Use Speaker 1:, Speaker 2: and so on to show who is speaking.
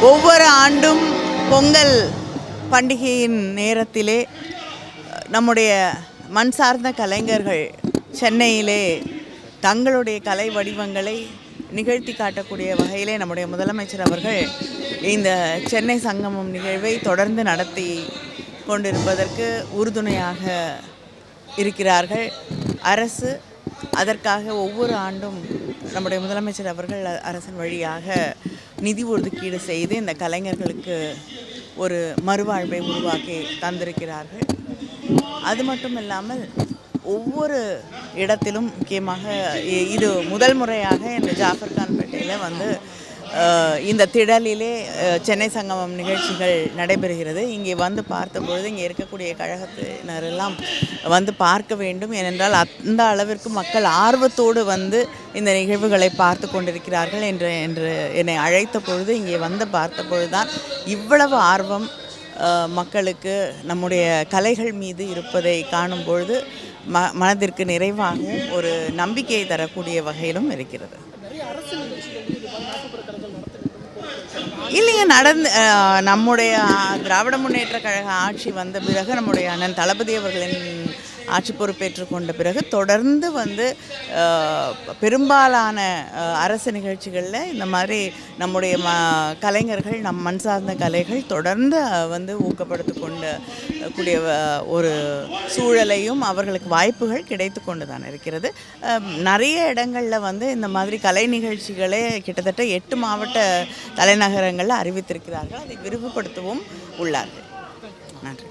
Speaker 1: ஒவ்வொரு ஆண்டும் பொங்கல் பண்டிகையின் நேரத்திலே நம்முடைய மண் சார்ந்த கலைஞர்கள் சென்னையிலே தங்களுடைய கலை வடிவங்களை நிகழ்த்தி காட்டக்கூடிய வகையிலே நம்முடைய முதலமைச்சர் அவர்கள் இந்த சென்னை சங்கமம் நிகழ்வை தொடர்ந்து நடத்தி கொண்டிருப்பதற்கு உறுதுணையாக இருக்கிறார்கள். அரசு அதற்காக ஒவ்வொரு ஆண்டும் நம்முடைய முதலமைச்சர் அவர்கள் அ- அரசின் வழியாக நிதி ஒதுக்கீடு செய்து இந்த கலைஞர்களுக்கு ஒரு மறுவாழ்வை உருவாக்கி தந்திருக்கிறார்கள். அது மட்டும் இல்லாமல் ஒவ்வொரு இடத்திலும் முக்கியமாக இது முதல் முறையாக இந்த ஜாஃபர் கான்பேட்டையில் வந்து இந்த திடலிலே சென்னை சங்கமம் நிகழ்ச்சிகள் நடைபெறுகிறது. இங்கே வந்து பார்த்தபொழுது இங்கே இருக்கக்கூடிய கழகத்தினரெல்லாம் வந்து பார்க்க வேண்டும். ஏனென்றால் அந்த அளவிற்கு மக்கள் ஆர்வத்தோடு வந்து இந்த நிகழ்வுகளை பார்த்து கொண்டிருக்கிறார்கள் என்று என்று என்னை அழைத்த பொழுது இங்கே வந்து பார்த்த பொழுதுதான் இவ்வளவு ஆர்வம் மக்களுக்கு நம்முடைய கலைகள் மீது இருப்பதை காணும் பொழுது ம மனதிற்கு நிறைவாகவும் ஒரு நம்பிக்கையை தரக்கூடிய வகையிலும் இருக்கிறது. இல்லைங்க நடந்து நம்முடைய திராவிட முன்னேற்ற கழக ஆட்சி வந்த பிறகு நம்முடைய அண்ணன் தளபதி அவர்களின் ஆட்சி பொறுப்பேற்றுக்கொண்ட பிறகு தொடர்ந்து வந்து பெரும்பாலான அரசு நிகழ்ச்சிகளில் இந்த மாதிரி நம்முடைய ம கலைஞர்கள் நம் மண் சார்ந்த கலைகள் தொடர்ந்து வந்து ஊக்கப்படுத்தி கொண்டு கூடிய ஒரு சூழலையும் அவர்களுக்கு வாய்ப்புகள் கிடைத்து கொண்டு தான் இருக்கிறது நிறைய இடங்களில் வந்து இந்த மாதிரி கலை நிகழ்ச்சிகளே கிட்டத்தட்ட எட்டு மாவட்ட தலைநகரங்களில் அறிவித்திருக்கிறார்கள். அதை விரிவுபடுத்தவும் உள்ளார்கள். நன்றி.